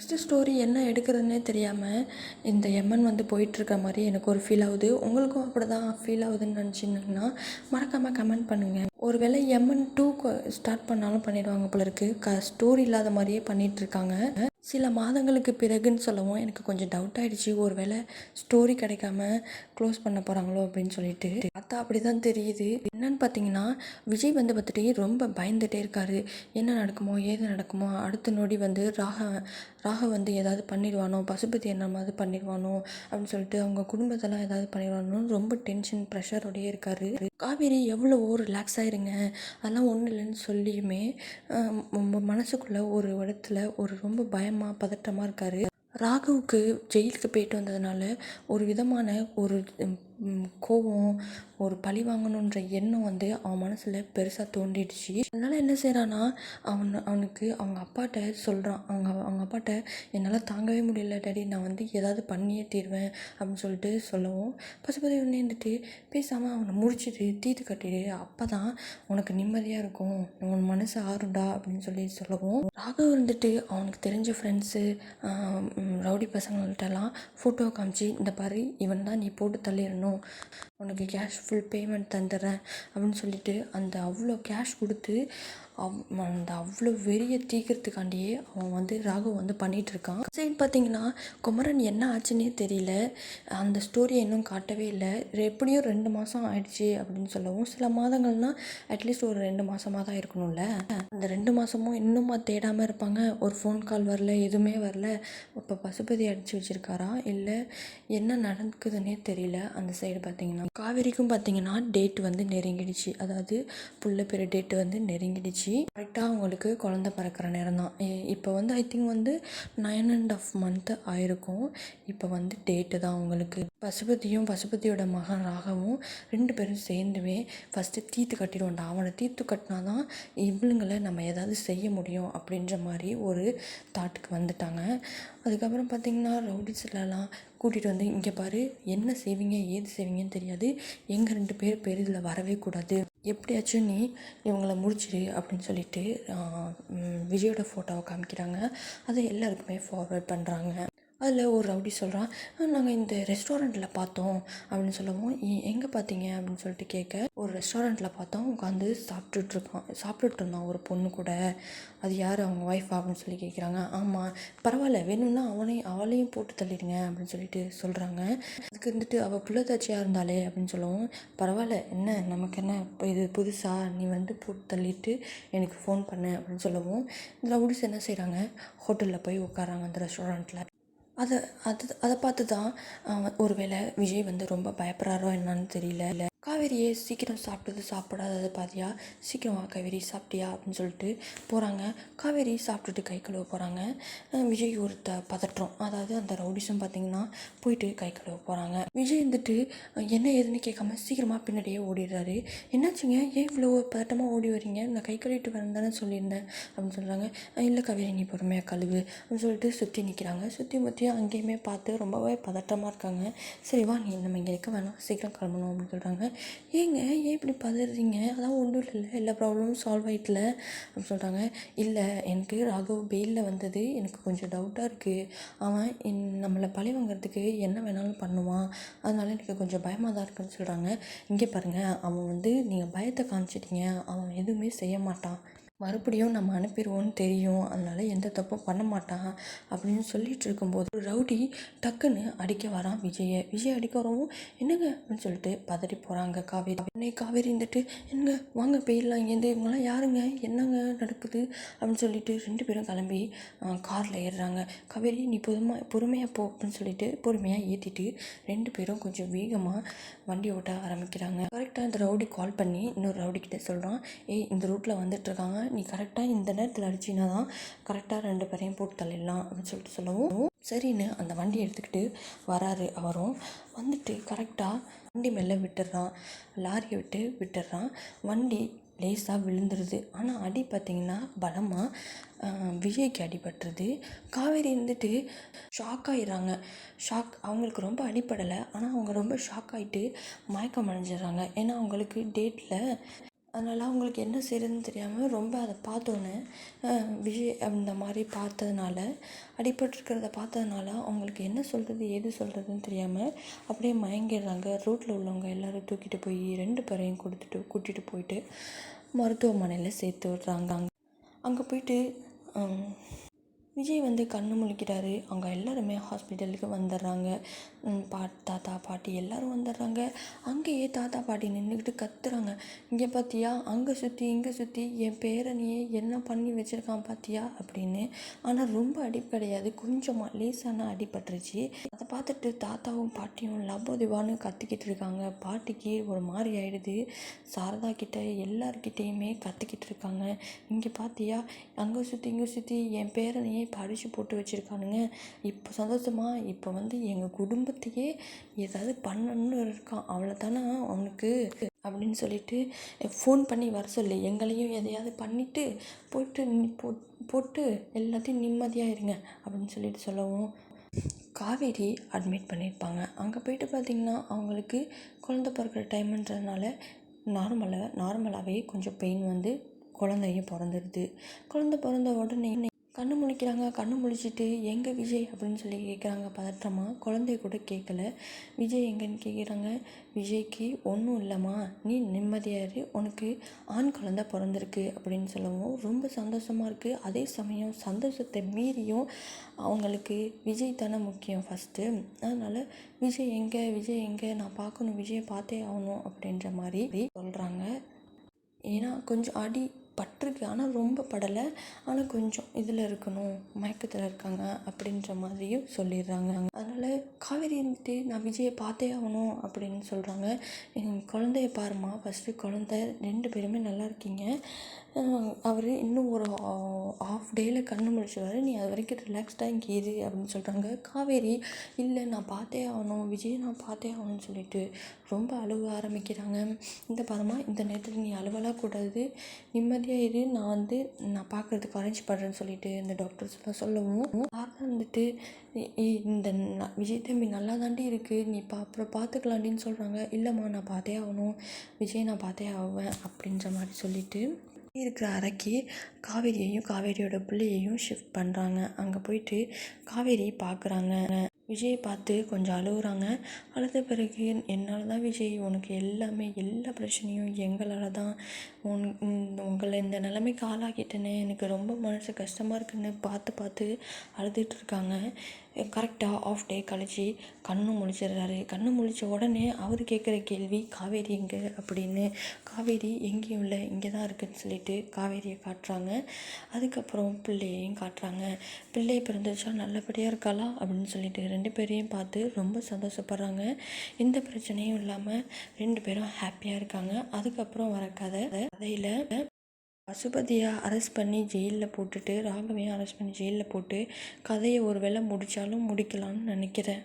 Next story என்ன எடுக்கிறதுனே தெரியாமல் இந்த எம்என் வந்து போயிட்டுருக்க மாதிரி எனக்கு ஒரு ஃபீல் ஆகுது. உங்களுக்கும் அப்படி தான் ஃபீல் ஆகுதுன்னு நினச்சிங்கன்னா மறக்காமல் கமெண்ட் பண்ணுங்கள் ஒருவேளை எம்என் டூ ஸ்டார்ட் பண்ணாலும் பண்ணிடுவாங்க போல இருக்குது க ஸ்டோரி இல்லாத மாதிரியே பண்ணிகிட்ருக்காங்க சில மாதங்களுக்கு பிறகுன்னு சொல்லவும் எனக்கு கொஞ்சம் டவுட் ஆகிடுச்சு ஒரு வேளை ஸ்டோரி கிடைக்காம க்ளோஸ் பண்ண போகிறாங்களோ அப்படின்னு சொல்லிட்டு. பார்த்தா அப்படி தான் தெரியுது. என்னன்னு பார்த்தீங்கன்னா விஜய் வந்து பார்த்துட்டு ரொம்ப பயந்துகிட்டே இருக்காரு. என்ன நடக்குமோ ஏது நடக்குமோ அடுத்த நொடி வந்து ராக ராக வந்து ஏதாவது பண்ணிடுவானோ பசுபதி என்ன மாதிரி பண்ணிடுவானோ அப்படின்னு சொல்லிட்டு அவங்க குடும்பத்தெல்லாம் ஏதாவது பண்ணிடுவானோன்னு ரொம்ப டென்ஷன் ப்ரெஷரோடையே இருக்காரு. காவேரி எவ்வளவோ ரிலாக்ஸ் இருங்க. அதெல்லாம் ஒன்றும் இல்லைன்னு சொல்லியுமே நம்ம மனசுக்குள்ளே ஒரு இடத்துல ஒரு ரொம்ப பயமாக பதட்டமாக இருக்காரு. ராகுவுக்கு ஜெயிலுக்கு போயிட்டு வந்ததுனால ஒரு விதமான ஒரு கோவம் ஒரு பழி வாங்கணுன்ற எண்ணம் வந்து அவன் மனசில் பெருசாக தோண்டிடுச்சு. அதனால் என்ன செய்கிறான்னா அவன் அவனுக்கு அவங்க அப்பாட்ட சொல்கிறான் அவங்க அவங்க அப்பாட்ட என்னால் தாங்கவே முடியல டாடி. நான் வந்து ஏதாவது பண்ணியே தீருவேன் அப்படின்னு சொல்லிட்டு சொல்லவும் பசுபதி ஒன்று இருந்துட்டு பேசாமல் அவனை முடிச்சுட்டு தீத்து கட்டிடு. அப்போ தான் உனக்கு நிம்மதியாக இருக்கும். உன் மனசு ஆறுண்டா அப்படின்னு சொல்லி சொல்லவும். ராகவ் வந்துட்டு அவனுக்கு தெரிஞ்ச ஃப்ரெண்ட்ஸு ரவுடி பசங்கள்கிட்டலாம் ஃபோட்டோ காமிச்சு இந்த பாரு இவன் தான் நீ போட்டு தள்ளிடணும். но. உனக்கு கேஷ் ஃபுல் பேமெண்ட் தந்துடுறேன் அப்படின்னு சொல்லிட்டு அந்த அவ்வளோ கேஷ் கொடுத்து அவ் அந்த அவ்வளோ வெறியை தீக்கிறதுக்காண்டியே அவன் வந்து ராகவ் வந்து பண்ணிகிட்ருக்கான் சைடு பார்த்தீங்கன்னா குமரன் என்ன ஆச்சுன்னே தெரியல. அந்த ஸ்டோரியை இன்னும் காட்டவே இல்லை. எப்படியும் ரெண்டு மாதம் ஆயிடுச்சு அப்படின்னு சொல்லவும் சில மாதங்கள்னால் அட்லீஸ்ட் ஒரு ரெண்டு மாதமாக தான் இருக்கணும்ல. அந்த ரெண்டு மாதமும் இன்னுமா தேடாமல் இருப்பாங்க. ஒரு ஃபோன் கால் வரல எதுவுமே வரல. இப்போ பசுபதி அடித்து வச்சுருக்காரா? இல்லை என்ன நடக்குதுன்னே தெரியல. அந்த சைடு பார்த்தீங்கன்னா காவேரிக்கும் பார்த்தீங்கன்னா டேட் வந்து நெருங்கிடுச்சு. அதாவது புள்ள பெரிய டேட் வந்து நெருங்கிடுச்சு. கரெக்டாக அவங்களுக்கு குழந்த பிறக்கிற நேரம் தான் இப்போ வந்து ஐ திங்க் வந்து நைன் அண்ட் ஆஃப் மந்த்து ஆயிருக்கும். இப்போ வந்து டேட்டு தான் அவங்களுக்கு. பசுபதியும் பசுபதியோட மகன் ராகவும் ரெண்டு பேரும் சேர்ந்துமே ஃபஸ்ட்டு தீத்து கட்டிடுவோம்டா அவனை தீத்து கட்டினா தான் இவளுங்களை நம்ம ஏதாவது செய்ய முடியும் அப்படின்ற மாதிரி ஒரு தாட்டுக்கு வந்துட்டாங்க. அதுக்கப்புறம் பார்த்திங்கன்னா ரவுடிஸ்லலாம் கூட்டிகிட்டு வந்து இங்கே பாரு என்ன செய்வீங்க ஏது செய்வீங்கன்னு தெரியாது. எங்கள் ரெண்டு பேர் பேர் இதில் வரவே கூடாது. எப்படியாச்சும் நீ இவங்கள முடிச்சிடு அப்படின்னு சொல்லிட்டு விஜயோட ஃபோட்டோவை காமிக்கிறாங்க. அதை எல்லாருக்குமே ஃபார்வேர்ட் பண்ணுறாங்க அதில் ஒரு ரவுடி சொல்கிறான் நாங்கள் இந்த ரெஸ்டாரண்ட்டில் பார்த்தோம் அப்படின்னு சொல்லவும் எங்கே பார்த்தீங்க? அப்படின்னு சொல்லிட்டு கேட்க ஒரு ரெஸ்டாரண்ட்டில் பார்த்தோம் உட்காந்து சாப்பிட்டுட்ருக்கான் சாப்பிட்டுட்டு இருந்தான் ஒரு பொண்ணு கூட. அது யார்? அவங்க ஒய்ஃபா அப்படின்னு சொல்லி கேட்குறாங்க. ஆமாம் பரவாயில்ல வேணும்னா அவனையும் அவளையும் போட்டு தள்ளிடுங்க அப்படின்னு சொல்லிட்டு சொல்கிறாங்க. அதுக்கு இருந்துட்டு அவள் புள்ளத்தாச்சியாக இருந்தாலே அப்படின்னு சொல்லவும் பரவாயில்ல என்ன நமக்கு என்ன இப்போ இது புதுசாக நீ வந்து போட்டு தள்ளிட்டு எனக்கு ஃபோன் பண்ண அப்படின்னு சொல்லவும் இந்த ரவுடிஸ் என்ன செய்கிறாங்க? ஹோட்டலில் போய் உட்காராங்க அந்த ரெஸ்டாரண்ட்டில். அதை அது அதை பார்த்து தான் ஒரு வேளை விஜய் வந்து ரொம்ப பயப்படுறாரோ என்னன்னு தெரியல. காவேரியை சீக்கிரம் சாப்பிட்டது சாப்பிடாதது பாதியா சீக்கிரம் வா காவேரி சாப்பிட்டியா? அப்படின்னு சொல்லிட்டு போகிறாங்க காவேரி சாப்பிட்டுட்டு கை கழுவ போகிறாங்க விஜய் ஒருத்த பதற்றம். அதாவது அந்த ரவுடிஸும் பார்த்தீங்கன்னா போயிட்டு கை கழுவ போகிறாங்க விஜய் வந்துட்டு என்ன ஏதுன்னு கேட்காம சீக்கிரமாக பின்னாடியே ஓடிடுறாரு. என்னாச்சுங்க? ஏன் இவ்வளோ பதட்டமாக ஓடி வரீங்க? நான் கை கழுவிட்டு வரேன் தானே சொல்லியிருந்தேன். அப்படின்னு சொல்கிறாங்க இல்லை காவேரி நீ பொறுமையாக கழுவு. அப்படின்னு சொல்லிட்டு சுற்றி நிற்கிறாங்க சுற்றி முற்றி அங்கேயுமே பார்த்து ரொம்பவே பதட்டமாக இருக்காங்க. சரி வா நீ நம்ம இங்கே இருக்க வேணாம். சீக்கிரம் கிளம்பணும். அப்படின்னு சொல்கிறாங்க ஏங்க ஏன் இப்படி பதறீங்க? அதெல்லாம் ஒன்றும் இல்லைல்ல எல்லா ப்ராப்ளமும் சால்வ் ஆகிட்டுல அப்படின்னு சொல்கிறாங்க இல்லை எனக்கு ராகவ் பெயிலில் வந்தது எனக்கு கொஞ்சம் டவுட்டாக இருக்குது அவன் என் நம்மளை பழி வாங்குறதுக்கு என்ன வேணாலும் பண்ணுவான். அதனால எனக்கு கொஞ்சம் பயமாக தான் இருக்குன்னு சொல்கிறாங்க இங்கே பாருங்கள் அவன் வந்து நீங்கள் பயத்தை காமிச்சிட்டீங்க. அவன் எதுவுமே செய்ய மாட்டான். மறுபடியும் நம்ம அனுப்பிடுவோன்னு தெரியும். அதனால் எந்த தப்பும் பண்ண மாட்டான் அப்படின்னு சொல்லிட்டு இருக்கும்போது ஒரு ரவுடி டக்குன்னு அடிக்க வரான் விஜயை விஜய் அடிக்க வரவும் என்னங்க? அப்படின்னு சொல்லிட்டு பதறி போகிறாங்க காவேரி. உடனே காவேரி இருந்துட்டு என்னங்க? வாங்க போயிடலாம் இங்கேருந்து. இவங்கெல்லாம் யாருங்க? என்னங்க நடக்குது? அப்படின்னு சொல்லிட்டு ரெண்டு பேரும் கிளம்பி காரில் ஏறுறாங்க. காவேரி நீ பொறுமை பொறுமையாக போ அப்படின்னு சொல்லிட்டு பொறுமையாக ஏற்றிட்டு ரெண்டு பேரும் கொஞ்சம் வேகமாக வண்டி ஓட்ட ஆரம்பிக்கிறாங்க. கரெக்டாக இந்த ரவுடி கால் பண்ணி இன்னொரு ரவுடி கிட்டே சொல்கிறான் ஏய் இந்த ரூட்டில் வந்துட்டுருக்காங்க நீ கரெக்டாக இந்த நேரத்தில் அடிச்சினா தான் கரெக்டாக ரெண்டு பேரையும் போட்டு தள்ளிடலாம் அப்படின்னு சொல்லிட்டு சொல்லவும் சரின்னு அந்த வண்டி எடுத்துக்கிட்டு வராரு அவரும். வந்துட்டு கரெக்டாக வண்டி மேலே விட்டுடுறான் லாரியை விட்டு விட்டுடுறான் வண்டி லேசாக விழுந்துருது. ஆனால் அடி பார்த்திங்கன்னா பலமாக விஜய்க்கு அடிபட்டுருது. காவேரி இருந்துட்டு ஷாக் ஆகிடுறாங்க ஷாக் அவங்களுக்கு ரொம்ப அடிப்படலை ஆனால் அவங்க ரொம்ப ஷாக் ஆகிட்டு மயக்கம் அடைஞ்சிடுறாங்க. ஏன்னா அவங்களுக்கு டேட்டில் அதனால் அவங்களுக்கு என்ன செய்கிறதுன்னு தெரியாமல் ரொம்ப அதை பார்த்தோன்னே விஜய் அந்த மாதிரி பார்த்ததுனால அடிபட்டிருக்கிறத பார்த்ததுனால அவங்களுக்கு என்ன சொல்கிறது ஏது சொல்கிறதுன்னு தெரியாமல் அப்படியே மயங்கிடுறாங்க. ரோட்டில் உள்ளவங்க எல்லோரும் தூக்கிட்டு போய் ரெண்டு பேரையும் கொடுத்துட்டு கூட்டிகிட்டு போயிட்டு மருத்துவமனையில் சேர்த்து விட்றாங்க. அங்கே போயிட்டு விஜய் வந்து கண்ணு முழிக்கிறாரு. அவங்க எல்லாருமே ஹாஸ்பிட்டலுக்கு வந்துடுறாங்க பாட் பா தாத்தா பாட்டி எல்லோரும் வந்துடுறாங்க அங்கேயே தாத்தா பாட்டி நின்றுக்கிட்டு கத்துறாங்க. இங்கே பார்த்தியா அங்கே சுற்றி இங்கே சுற்றி என் பேரனையே என்ன பண்ணி வச்சுருக்கான் பார்த்தியா அப்படின்னு. ஆனால் ரொம்ப அடி கிடையாது கொஞ்சமாக லேசான அடிபட்டுருச்சு. அதை பார்த்துட்டு தாத்தாவும் பாட்டியும் லபோதிவான்னு கத்திக்கிட்டு இருக்காங்க. பாட்டிக்கு ஒரு மாதிரி ஆகிடுது சாரதா கிட்ட எல்லார்கிட்டேயுமே கத்திக்கிட்டு இருக்காங்க. இங்கே பார்த்தியா அங்கே சுற்றி இங்கே சுற்றி என் பேரனையே இப்போ போட்டு வச்சுருக்கானுங்க. இப்போ சந்தோஷமா இப்போ வந்து எங்கள் குடும்பத்தையே ஏதாவது பண்ணணும்னு இருக்கான். அவ்வளோ தானே அவனுக்கு? அப்படின்னு சொல்லிட்டு ஃபோன் பண்ணி வர சொல்லு. எங்களையும் எதையாவது பண்ணிவிட்டு போய்ட்டு போ போட்டு எல்லாத்தையும் நிம்மதியாக இருங்க அப்படின்னு சொல்லிட்டு சொல்லவும் காவேரி அட்மிட் பண்ணியிருப்பாங்க. அங்கே போயிட்டு பார்த்திங்கன்னா அவங்களுக்கு குழந்த பிறக்கிற டைம்ன்றதுனால நார்மலாக நார்மலாகவே கொஞ்சம் பெயின் வந்து குழந்தையும் பிறந்துடுது. குழந்த பிறந்த உடனே கண்ணு முழிக்கிறாங்க கண்ணு முழிச்சிட்டு எங்கே விஜய்? அப்படின்னு சொல்லி கேட்குறாங்க பதற்றமாக குழந்தைய கூட கேட்கல விஜய் எங்கேன்னு கேட்குறாங்க விஜய்க்கு ஒன்றும் இல்லைம்மா. நீ நிம்மதியாக உனக்கு ஆண் குழந்தை பிறந்திருக்கு. அப்படின்னு சொல்லவும் ரொம்ப சந்தோஷமாக இருக்குது அதே சமயம் சந்தோஷத்தை மீறியும் அவங்களுக்கு விஜய் தானே முக்கியம் ஃபஸ்ட்டு அதனால் விஜய் எங்கே? விஜய் எங்கே? நான் பார்க்கணும். விஜயை பார்த்தே ஆகணும். அப்படின்ற மாதிரி சொல்கிறாங்க ஏன்னா கொஞ்சம் அடி பட்டிருக்கு. ஆனால் ரொம்ப படலை. ஆனால் கொஞ்சம் இதில் இருக்கணும் மயக்கத்தில் இருக்காங்க அப்படின்ற மாதிரியும் சொல்லிடுறாங்க. அதனால் காவேரி இருந்துட்டு நான் விஜயை பார்த்தே ஆகணும் அப்படின்னு சொல்கிறாங்க எங்கள் குழந்தைய பாரும்மா. ஃபஸ்ட்டு குழந்த. ரெண்டு பேருமே நல்லா இருக்கீங்க. அவர் இன்னும் ஒரு ஆஃப் டேயில் கண்ணு முழிச்சிடுவாரு நீ அது வரைக்கும் ரிலாக்ஸ்டாக இங்கே இரு அப்படின்னு சொல்கிறாங்க காவேரி இல்லை நான் பார்த்தே ஆகணும். விஜய் நான் பார்த்தே ஆகணும்னு சொல்லிட்டு ரொம்ப அழுக ஆரம்பிக்கிறாங்க. இந்த படமா? இந்த நேரத்தில் நீ அழுவலாம் கூடாது. நிம்மதியாக இரு. நான் வந்து நான் பார்க்குறதுக்கு அரேஞ்ச் பண்ணுறேன்னு சொல்லிட்டு இந்த டாக்டர்ஸ்லாம் சொல்லவும் பார்த்தா வந்துட்டு இந்த விஜய் தம்பி நல்லா தாண்டி இருக்குது நீ பா அப்புறம் பார்த்துக்கலாண்டின்னு சொல்கிறாங்க இல்லைம்மா நான் பார்த்தே ஆகணும். விஜய் நான் பார்த்தே ஆவேன். அப்படின்ற மாதிரி சொல்லிட்டு இருக்கிற அறைக்கு காவேரியையும் காவேரியோட பிள்ளையையும் ஷிஃப்ட் பண்ணுறாங்க அங்கே போயிட்டு காவேரி பார்க்குறாங்க விஜய் பார்த்து கொஞ்சம் அழுகுறாங்க. அழுத பிறகு என்னால் தான் விஜய் உனக்கு எல்லாமே எல்லா பிரச்சனையும் எங்களால் தான். உன் உங்களை இந்த நிலைமைக்கு ஆளாக்கிட்டேனே. எனக்கு ரொம்ப மனசு கஷ்டமாக இருக்குன்னு பார்த்து பார்த்து அழுதுட்டு இருக்காங்க. கரெக்டாக ஆஃப் டே கழிச்சு கண்ணு முழிச்சிடுறாரு. கண்ணு முழிச்ச உடனே அவர் கேட்குற கேள்வி காவேரி எங்கே? அப்படின்னு. காவேரி எங்கேயும் இல்லை இங்கே தான் இருக்குதுன்னு சொல்லிட்டு காவேரியை காட்டுறாங்க. அதுக்கப்புறம் பிள்ளையையும் காட்டுறாங்க. பிள்ளை பிறந்துச்சா நல்லபடியாக இருக்காளா? அப்படின்னு சொல்லிட்டு ரெண்டு பேரையும் பார்த்து ரொம்ப சந்தோஷப்படுறாங்க. எந்த பிரச்சனையும் இல்லாமல் ரெண்டு பேரும் ஹாப்பியாக இருக்காங்க. அதுக்கப்புறம் வர கதை கதையில் பசுபதியை அரெஸ்ட் பண்ணி ஜெயிலில் போட்டுட்டு ராகவியை அரெஸ்ட் பண்ணி ஜெயிலில் போட்டு கதையை ஒரு வேளை முடித்தாலும் முடிக்கலாம்னு நினைக்கிறேன்.